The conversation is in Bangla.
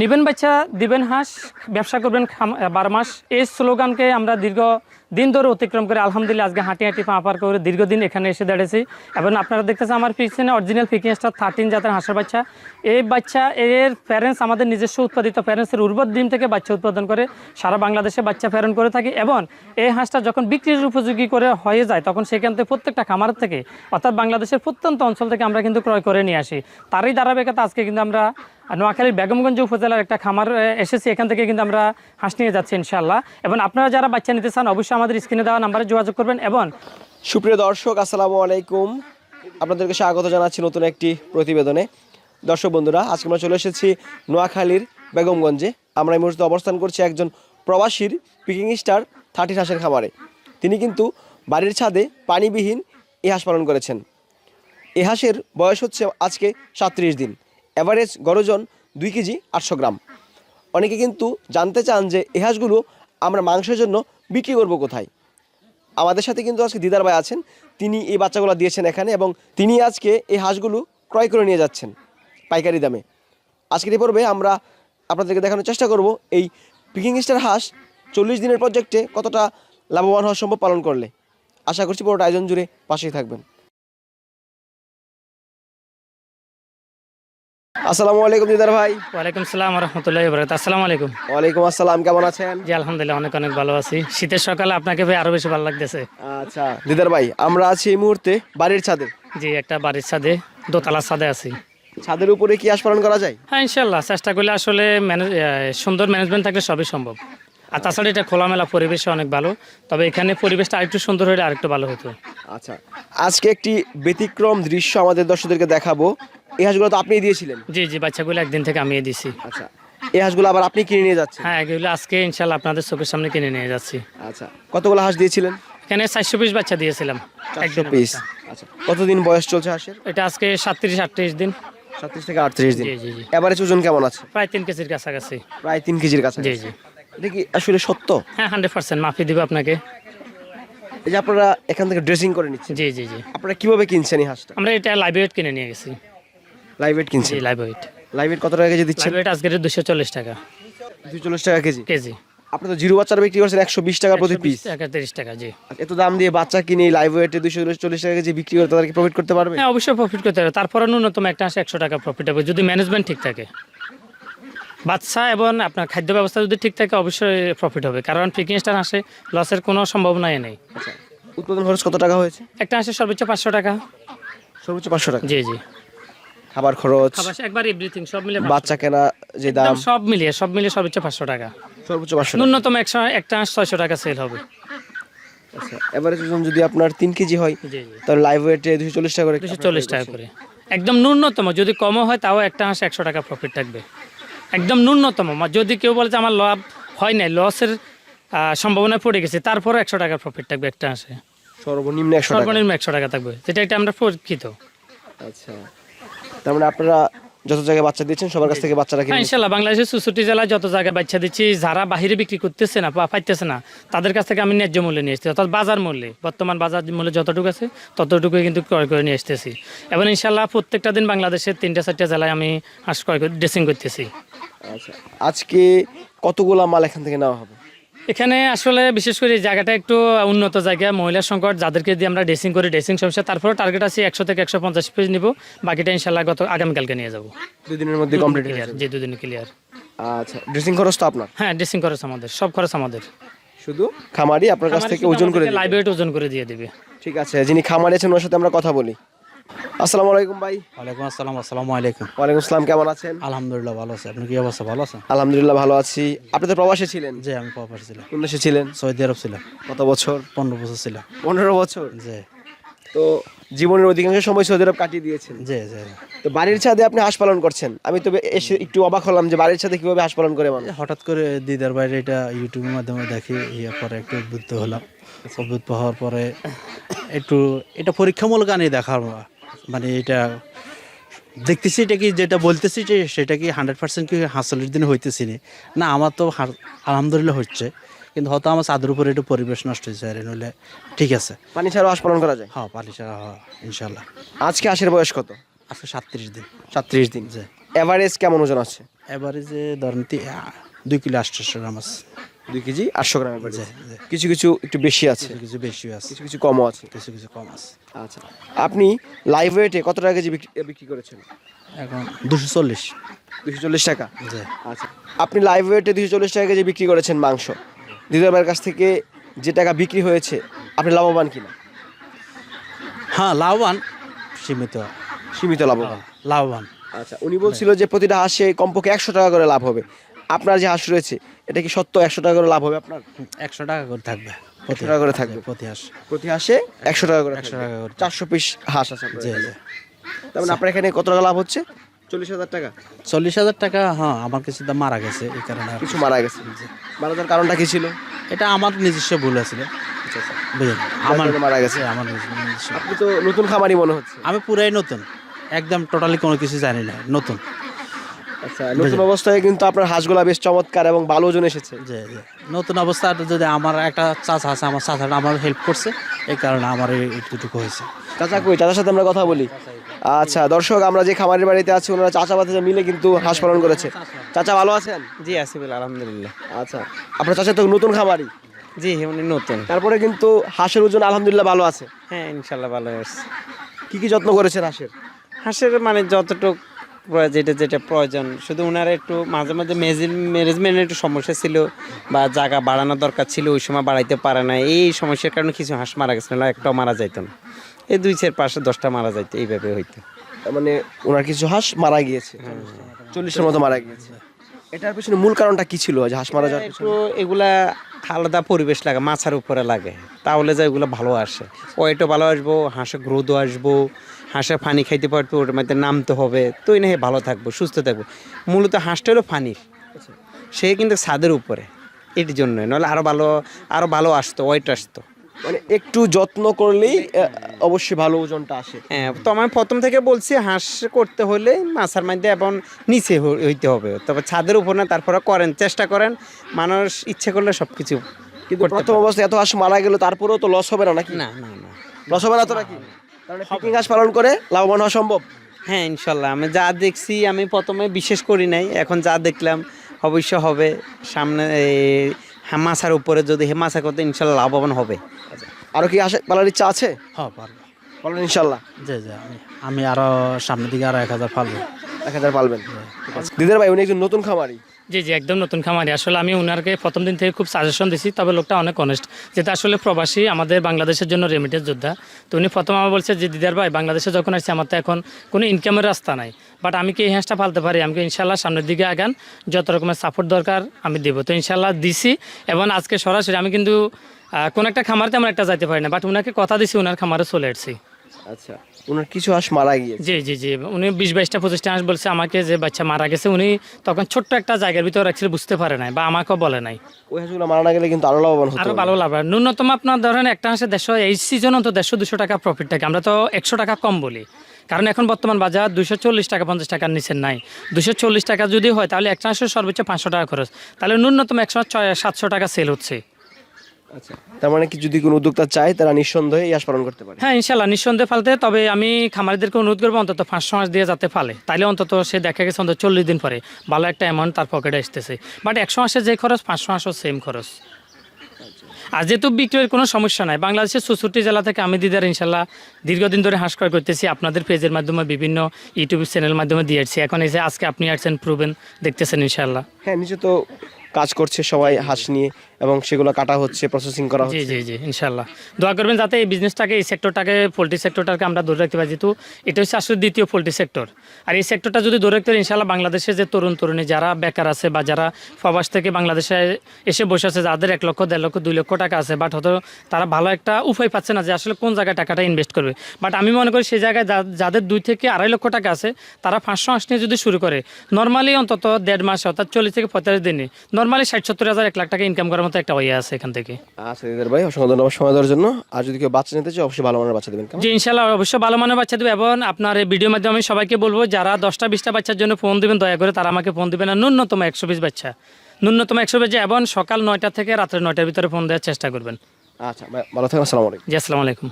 নিবেন বাচ্চা, দিবেন হাঁস, ব্যবসা করবেন বারো মাস। এই স্লোগানকে আমরা দীর্ঘ দিন ধরে অতিক্রম করে আলহামদুলিল্লাহ আজকে হাঁটি হাঁটি পা পার করে দীর্ঘদিন এখানে এসে দাঁড়িয়েছি। এবং আপনারা দেখতেছেন আমার পিছনে অরিজিনাল পিকিং স্টার থার্টিন জাতের হাঁসের বাচ্চা। এই বাচ্চা, এর প্যারেন্টস আমাদের নিজস্ব উৎপাদিত প্যারেন্টসের উর্বর ডিম থেকে বাচ্চা উৎপাদন করে। সারা বাংলাদেশে বাচ্চা প্রেরণ করে থাকি এবং এই হাঁসটা যখন বিক্রির উপযোগী করে হয়ে যায়, তখন সেখান থেকে প্রত্যেকটা খামার থেকে, অর্থাৎ বাংলাদেশের প্রত্যন্ত অঞ্চল থেকে আমরা কিন্তু ক্রয় করে নিয়ে আসি। তারই ধারাবাহিকতা আজকে কিন্তু আমরা নোয়াখালীর বেগমগঞ্জ উপজেলার একটা খামার এসেছি। এখান থেকে কিন্তু আমরা হাঁস নিয়ে যাচ্ছি ইনশাল্লাহ এবং আপনারা যারা বাচ্চা নিতে চান, অবশ্যই আমাদের স্ক্রিনে দেওয়া নাম্বারে যোগাযোগ করবেন। এবং সুপ্রিয় দর্শক, আসসালামু আলাইকুম। আপনাদেরকে স্বাগত জানাচ্ছি নতুন একটি প্রতিবেদনে। দর্শক বন্ধুরা, আজকে আমরা চলে এসেছি নোয়াখালীর বেগমগঞ্জে। আমরা এই মুহূর্তে অবস্থান করছি একজন প্রবাসীর পিকিং স্টার থার্টি হাঁসের খামারে। তিনি কিন্তু বাড়ির ছাদে পানিবিহীন এই হাঁস পালন করেছেন। এ হাঁসের বয়স হচ্ছে আজকে সাত্রিশ দিন। অ্যাভারেজ গরজন দুই কেজি আটশো গ্রাম। অনেকে কিন্তু জানতে চান যে এই হাঁসগুলো আমরা মাংসের জন্য বিক্রি করব কোথায়। আমাদের সাথে কিন্তু আজকে দিদার ভাই আছেন। তিনি এই বাচ্চাগুলো দিয়েছেন এখানে এবং তিনি আজকে এই হাঁসগুলো ক্রয় করে নিয়ে যাচ্ছেন পাইকারি দামে। আজকের এই পর্বে আমরা আপনাদেরকে দেখানোর চেষ্টা করব এই পিকিং স্টার হাঁস চল্লিশ দিনের প্রজেক্টে কতটা লাভবান হওয়া সম্ভব পালন করলে। আশা করছি পুরোটা আয়োজন জুড়ে পাশেই থাকবেন। আসসালামু আলাইকুম দিদার ভাই। ওয়ালাইকুম সালাম রহমতুল্লাহ বরকাত আসসালামু আলাইকুম। ওয়ালাইকুম আসসালাম কেমন আছেন? জি আলহামদুলিল্লাহ অনেক অনেক ভালো আছি। শীতের সকালে আপনাকে ভাই আরও বেশি ভালো লাগতেছে। আচ্ছা দিদার ভাই আমরা আছি এই মুহূর্তে বাড়ির ছাদে। জি একটা বাড়ির ছাদে দোতলার ছাদে আছি। ছাদের উপরে কি পালন করা যায়? হ্যাঁ ইনশাল্লাহ চেষ্টা করলে আসলে সুন্দর ম্যানেজমেন্ট থাকলে সবই সম্ভব। আর তাছাড়া এটা খোলামেলা পরিবেশ অনেক ভালো। তবে এখানে পরিবেশটা আরেকটু সুন্দর হলে আরেকটু ভালো হতো। আচ্ছা আজকে একটি ব্যতিক্রম দৃশ্য আমাদের দর্শকদেরকে দেখাবো। এই হাঁসগুলো তো আপনিই দিয়েছিলেন? জি জি বাচ্চাগুলো একদিন থেকে আমি দিছি। আচ্ছা এই হাঁসগুলো আবার আপনি কিনে নিয়ে যাচ্ছেন? হ্যাঁ এগুলো আজকে ইনশাল্লাহ আপনাদের চোখের সামনে কিনে নিয়ে যাচ্ছি। আচ্ছা কতগুলো হাঁস দিয়েছিলেন? এখানে চারশো পিস বাচ্চা দিয়েছিলাম চারশো পিস। আচ্ছা কতদিন বয়স চলছে হাঁসের? এটা আজকে সাতত্রিশ আটত্রিশ দিন। সাতত্রিশ থেকে আটত্রিশ দিন। জি জি জি। এবারে ওজন কেমন আছে? প্রায় তিন কেজির কাছাকাছি। প্রায় তিন কেজির কাছে জি জি। এটা কি আসলে সত্য? হ্যাঁ হান্ড্রেড পার্সেন্ট মাফি দিব আপনাকে। এই যে আপনারা এখান থেকে ড্রেসিং করে নিচ্ছেন জি জি জি। আপনারা কীভাবে কিনছেন এই হাঁসটা? আমরা এটা লাইব্রেরি কিনে নিয়ে গেছি। লাইভ ওয়েট কিনছেন? লাইভ ওয়েট লাইভ ওয়েট কত টাকা কেজি দিচ্ছেন? লাইভ ওয়েট আজকে দুশো চল্লিশ টাকা। দুশো চল্লিশ টাকা কেজি? কেজি। আপনি তো জিরো বাচ্চারা বিক্রি করছেন একশো বিশ টাকা প্রতি পিস তিরিশ টাকা জি। এত দাম দিয়ে বাচ্চা কিনে লাইভ ওয়েটে দুশো চল্লিশ টাকা কেজি বিক্রি করে তাদেরকে প্রফিট করতে পারবে? হ্যাঁ অবশ্যই প্রফিট করতে হবে তারপরে ন্যূনতম একটা আসে একশো টাকা প্রফিট হবে যদি ম্যানেজমেন্ট ঠিক থাকে। বাচ্চা এবং আপনার খাদ্য ব্যবস্থা যদি ঠিক থাকে অবশ্যই প্রফিট হবে। কারণ পিকিং স্টার আসে লসের কোনো সম্ভাবনাই নেই। আচ্ছা উৎপাদন খরচ কত টাকা হয়েছে? একটা আসে সর্বোচ্চ পাঁচশো টাকা। সর্বোচ্চ পাঁচশো টাকা। জি জি। খাবার খরচ একবার এভরিথিং সব মিলে বাচ্চা কেনা যে দাম? সব মিলিয়ে সব মিলিয়ে সর্বোচ্চ পাঁচশো টাকা। সর্বোচ্চ পাঁচশো ন্যূনতম একশো একটা ছয়শো টাকা সেল হবে। আচ্ছা এভারেজ ওজন যদি আপনার তিন কেজি হয় তাহলে লাইভ ওয়েটে দুশো চল্লিশ টাকা করে দুশো চল্লিশ টাকা করে। একদম ন্যূনতম যদি কমও হয় তাও একটা হাঁস একশো টাকা প্রফিট থাকবে। একদম ন্যূনতম যদি কেউ বলে যে আমার লাভ হয় নাই লসের সম্ভাবনা পড়ে গেছে তারপরও একশো টাকা প্রফিট থাকবে একটা হাঁসে। সর্বনিম্ন সর্বনিম্ন একশো টাকা থাকবে। সেটা একটা আমরা পরীক্ষিত আচ্ছা। তার মানে আপনারা যত জায়গায় বাচ্চা দিচ্ছেন সবার কাছ থেকে বাচ্চারা হ্যাঁ কিনে ইনশাল্লাহ বাংলাদেশের চৌষট্টি জেলায় যত জায়গায় বাচ্চা দিচ্ছি যারা বাহিরে বিক্রি করতেছে না বা পাইতেছে না তাদের কাছ থেকে আমি ন্যায্য মূল্যে নিয়ে এসেছি অর্থাৎ বাজার মূল্যে বর্তমান বাজার মূল্যে যতটুকু আছে ততটুকুই কিন্তু ক্রয় করে নিয়ে আসতেছি। এবং ইনশাল্লাহ প্রত্যেকটা দিন বাংলাদেশের তিনটা চারটা জেলায় আমি হাঁস ক্রয় করে ড্রেসিং করতেছি। আচ্ছা আজকে কতগুলা মাল এখান থেকে নেওয়া হবে? এখানে আসলে বিশেষ করে জায়গাটা একটু উন্নত জায়গা। মহিলা সংকট যাদেরকে দিয়ে আমরা ড্রেসিং করি ড্রেসিং সমস্যা তারপরে টার্গেট আছে একশো থেকে একশো পঞ্চাশ পিস নিব। বাকিটা ইনশাল্লাহ গত আগামীকালকে নিয়ে যাব। দুদিনের মধ্যে কমপ্লিট ক্লিয়ার যে দুদিনে ক্লিয়ার আচ্ছা ড্রেসিং খরচ তো আপনার? হ্যাঁ ড্রেসিং খরচ আমাদের সব খরচ আমাদের। শুধু খামারি আপনার কাছ থেকে ওজন করে। লাইভ ওজন করে দিয়ে দেবে। ঠিক আছে যিনি খামারি আছেন ওর সাথে আমরা কথা বলি। আসসালামু আলাইকুম ভাই। ওয়ালাইকুম আসসালাম আসসালামু আলাইকুম। ওয়ালাইকুম আসসালাম কেমন আছেন? আলহামদুলিল্লাহ ভালো আছে। আপনি কি অবস্থা ভালো আছেন? আলহামদুলিল্লাহ ভালো আছি। আপনি তো প্রবাসে ছিলেন? জি আমি ছিলাম। কোন দেশে ছিলেন? সৌদি আরব ছিলাম। কত বছর? পনেরো বছর ছিলাম। পনেরো বছর? জি। তো জীবনের অধিকাংশ সময় সৌদি আরব কাটিয়ে দিয়েছেন। জি জি তো বাড়ির ছাদে আপনি হাঁস পালন করছেন। আমি তো এসে একটু অবাক হলাম যে বাড়ির ছাদে কীভাবে হাঁস পালন করে মানুষ? হঠাৎ করে দিদার বাইরে এটা ইউটিউবের মাধ্যমে দেখি ইয়ে পরে একটু উদ্বুদ্ধ হলাম। উদ্বুদ্ধ হওয়ার পরে একটু এটা পরীক্ষামূলক আনি দেখার মানে এটা দেখতেছি এটা কি যেটা বলতেছি যে সেটা কি হান্ড্রেড পার্সেন্ট কি হাসলের দিনে হইতেছি নি। আমার তো আলহামদুলিল্লাহ হচ্ছে। কিন্তু হয়তো আমার চাঁদের উপরে একটু পরিবেশ নষ্ট হয়েছে আর নইলে ঠিক আছে। পানি ছাড়াও হাঁস পালন করা যায়? হ্যাঁ পালি ছাড়া হ্যাঁ ইনশাল্লাহ আজকে হাঁসের বয়স কত? আজকে সাতত্রিশ দিন। সাতত্রিশ দিন। যে এভারেজ কেমন ওজন আছে? যে ধরেন দুই কিলো আটশোশো গ্রাম আছে। দুই কেজি আটশো গ্রামের বাড়ি। কিছু কিছু একটু বেশি আছে। কিছু বেশি আছে। কিছু কিছু কমও আছে। কিছু কিছু কম আছে। আচ্ছা। আপনি লাইভ ওয়েটে কত টাকা কেজি বিক্রি বিক্রি করেছেন? এখন দুশো চল্লিশ। দুশো চল্লিশ টাকা? আচ্ছা। আপনি লাইভ ওয়েটে দুশো চল্লিশ টাকা কেজি বিক্রি করেছেন মাংস। দিদার কাছ থেকে যে টাকা বিক্রি হয়েছে আপনি লাভবান কিনা? হ্যাঁ লাভবান। সীমিত। সীমিত লাভবান। লাভবান। আচ্ছা উনি বলছিল যে প্রতিটা হাঁসে কমপক্ষে একশো টাকা করে লাভ হবে। আপনার যে হাঁস রয়েছে এটা কি সত্য? একশো টাকা করে লাভ হবে আপনার? একশো টাকা করে থাকবে। টাকা করে থাকবে। প্রতি হাঁস। প্রতি হাঁসে একশো টাকা করে 100 থাকবে। টাকা করে। চারশো পিস হাঁস আছে জি জি। তার মানে আপনার এখানে কত টাকা লাভ হচ্ছে? চল্লিশ হাজার টাকা। চল্লিশ হাজার টাকা হ্যাঁ আমার কিছু মারা গেছে এই কারণে কিছু মারা গেছে। মারা যাওয়ার কারণটা কি ছিল? এটা আমার নিজস্ব ভুল আছিল বুঝলেন? আমার মারা গেছে। আমার আপনি তো নতুন খামারি মনে হচ্ছে। আমি পুরাই নতুন। একদম টোটালি কোনো কিছু জানি না নতুন। আচ্ছা নতুন অবস্থায় কিন্তু আপনার হাঁসগুলা বেশ চমৎকার এবং ভালো ওজন এসেছে। যে যে নতুন অবস্থা যদি আমার একটা চাচা আছে আমার চাচাটা আমার হেল্প করছে এই কারণে আমার এইটুকু হয়েছে। চাচা কই? চাচার সাথে আমরা কথা বলি। আচ্ছা দর্শক আমরা যে খামারের বাড়িতে আছি ওনারা চাচা বাচ্চা মিলে কিন্তু হাঁস পালন করেছে। চাচা ভালো আছেন? জি আসিফুল আলহামদুলিল্লাহ। আচ্ছা আপনার চাচা তো নতুন খামারি? জি উনি নতুন। তারপরে কিন্তু হাঁসের ওজন আলহামদুলিল্লাহ ভালো আছে। হ্যাঁ ইনশাল্লাহ ভালো আছে কি কি যত্ন করেছেন হাঁসের? হাঁসের মানে যতটুকু যেটা যেটা প্রয়োজন। শুধু ওনার একটু মাঝে মাঝে ম্যানেজমেন্টের একটু সমস্যা ছিল বা জায়গা বাড়ানোর দরকার ছিল ওই সময় বাড়াইতে পারে না এই সমস্যার কারণে কিছু হাঁস মারা গেছে না একটাও মারা যাইতো না। এই দুই চার পাশে দশটা মারা যাইতো এইভাবে হইতো। মানে ওনার কিছু হাঁস মারা গিয়েছে। চল্লিশের মতো মারা গিয়েছে। এটার পেছনে মূল কারণটা কি ছিল যে হাঁস মারা যাওয়ার একটু এগুলা আলাদা পরিবেশ লাগে মাছার উপরে লাগে। তাহলে যা এগুলো ভালো আসে। ওয়েটও ভালো আসব হাঁসে গ্রোথও আসব হাঁসে পানি খাইতে পারবে ওর মধ্যে নামতে হবে। তো না ভালো থাকব সুস্থ থাকব। মূলত হাঁসটা হলো পানির সে কিন্তু ছাদের উপরে এর জন্য নাহলে আরও ভালো আরও ভালো আসতো ওয়েট আসতো। মানে একটু যত্ন করলেই অবশ্যই ভালো ওজনটা আসে। হ্যাঁ তো আমি প্রথম থেকে বলছি হাঁস করতে হলে মাছের মধ্যে এবং নিচে হইতে হবে। তবে ছাদের উপর না তারপরে করেন চেষ্টা করেন। মানুষ ইচ্ছে করলে সব কিছু কিন্তু প্রথম অবস্থায় এত হাঁস মারা গেল তারপরেও তো লস হবে না নাকি? না না না। লস হবে না তো নাকি? পিকিং হাঁস পালন করে লাভবান হওয়া সম্ভব? হ্যাঁ ইনশাল্লাহ। আমি যা দেখছি আমি প্রথমে বিশেষ করি নাই। এখন যা দেখলাম অবশ্য হবে। সামনে এই হেমাসার উপরে যদি হেমাসা করতে ইনশাল্লাহ লাভবান হবে। আরও কি হাঁস পালার ইচ্ছা আছে? হ্যাঁ পারব। বলেন ইনশাল্লাহ। যে যে আমি আমি আরও সামনের দিকে আরও এক হাজার পারব এক হাজার পালবেন। দিদার ভাই উনি একজন নতুন খামারি। জি জি, একদম নতুন খামারি। আসলে আমি ওনারকে প্রথম দিন থেকে খুব সাজেশন দিছি, তবে লোকটা অনেক অনেস্ট যেটা আসলে প্রবাসী, আমাদের বাংলাদেশের জন্য রেমিটেন্স যোদ্ধা। তো উনি প্রথম আমার বলছে যে, দিদার ভাই, বাংলাদেশে যখন আসছে, আমার তো এখন কোনো ইনকামের রাস্তা নাই। বাট আমি কি এই হাঁসটা ফালতে পারি? আমি ইনশাল্লাহ সামনের দিকে আগান? যত রকমের সাপোর্ট দরকার, আমি দেবো। তো ইনশাল্লাহ দিছি। এবং আজকে সরাসরি আমি কিন্তু কোনো একটা খামারতে আমার একটা যাইতে পারি না। বাট ওনাকে কথা দিছি ওনার খামারে চলে এসেছি আচ্ছা ওনার কিছু হাঁস মারা গিয়েছে। জি জি জি উনি বিশ বাইশটা পঁচিশটা হাঁস বলছে আমাকে যে বাচ্চা মারা গেছে উনি তখন ছোট্ট একটা জায়গার ভিতরে বুঝতে পারে নাই বা আমাকেও বলে নাই। ওই হাঁসগুলো মারা না গেলে কিন্তু আরও লাভবান হতো আরও ভালো লাভ ন্যূনতম আপনার ধরেন একটা হাঁসে দেড়শো এই সিজন তো দেড়শো দুশো টাকা প্রফিট থাকে। আমরা তো একশো টাকা কম বলি। কারণ এখন বর্তমান বাজার দুশো চল্লিশ টাকা পঞ্চাশ টাকার নিচে নাই। দুশো চল্লিশ টাকা যদি হয় তাহলে একটা হাঁসের সর্বোচ্চ পাঁচশো টাকা খরচ। তাহলে ন্যূনতম একশো ছয় সাতশো টাকা সেল হচ্ছে। তার মানে কি যদি কোনো উদ্যোক্তা চায় তারা নিঃসন্দেহে এই হাঁস পালন করতে পারে? হ্যাঁ ইনশাল্লাহ নিঃসন্দেহে ফালতে তবে আমি খামারিদেরকে অনুরোধ করব অন্তত পাঁচশো মাস দিয়ে যাতে ফালে তাইলে অন্তত সে দেখা গেছে অন্তত চল্লিশ দিন পরে ভালো একটা অ্যামাউন্ট তার পকেটে আসতেছে। বাট একশো মাসের যে খরচ পাঁচশো মাসও সেম খরচ। আর যেহেতু বিক্রয়ের কোনো সমস্যা নাই বাংলাদেশের চৌষট্টি জেলা থেকে আমি দিদার ইনশাল্লাহ দীর্ঘদিন ধরে হাঁস ক্রয় করতেছি। আপনাদের পেজের মাধ্যমে বিভিন্ন ইউটিউব চ্যানেল মাধ্যমে দিয়েছি এখন এসে আজকে আপনি আসছেন প্রুবেন দেখতেছেন ইনশাল্লাহ। হ্যাঁ নিচে তো কাজ করছে সবাই হাঁস নিয়ে এবং সেগুলো কাটা হচ্ছে প্রসেসিং করা হচ্ছে। জি জি ইনশাল্লাহ দোয়া করবেন যাতে এই বিজনেসটাকে এই সেক্টরটাকে পোলট্রি সেক্টরটাকে আমরা ধরে রাখতে পারি। যেহেতু এটা হচ্ছে আসলে দ্বিতীয় পোলট্রি সেক্টর আর এই সেক্টরটা যদি ধরে রাখতে পারি ইনশাল্লাহ বাংলাদেশে যে তরুণ তরুণী যারা বেকার আছে বা যারা প্রবাস থেকে বাংলাদেশে এসে বসে আছে যাদের এক লক্ষ দেড় লক্ষ দুই লক্ষ টাকা আছে বাট হয়তো তারা ভালো একটা উপায় পাচ্ছে না যে আসলে কোন জায়গায় টাকাটা ইনভেস্ট করবে। বাট আমি মনে করি সেই জায়গায় যাদের দুই থেকে আড়াই লক্ষ টাকা আছে তারা পাঁচশো হাঁস নিয়ে যদি শুরু করে নর্মালি অন্তত দেড় মাস অর্থাৎ চল্লিশ থেকে পঁয়তাল্লিশ দিনে নর্মালি ষাট সত্তর হাজার এক লাখ টাকা ইনকাম করার মতো একটা ওয়ে আছে এখান থেকে। আচ্ছা দিদার ভাই অসংখ্য ধন্যবাদ সময় দেওয়ার জন্য। আর যদি কেউ বাচ্চা নিতে চায় অবশ্যই ভালো মানের বাচ্চা দেবেন জি ইনশাল্লাহ অবশ্যই ভালো মানের বাচ্চা দেবে এবং আপনার এই ভিডিওর মাধ্যমে আমি সবাইকে বলব যারা দশটা বিশটা বাচ্চার জন্য ফোন দিবেন দয়া করে তারা আমাকে ফোন দিবেন। না ন্যূনতম একশো বিশ বাচ্চা ন্যূনতম একশো বাচ্চা এবং সকাল নয়টা থেকে রাত্রে নয়টার ভিতরে ফোন দেওয়ার চেষ্টা করবেন। আচ্ছা ভালো থাকবেন আসসালামু আলাইকুম। জি আসসালামু আলাইকুম।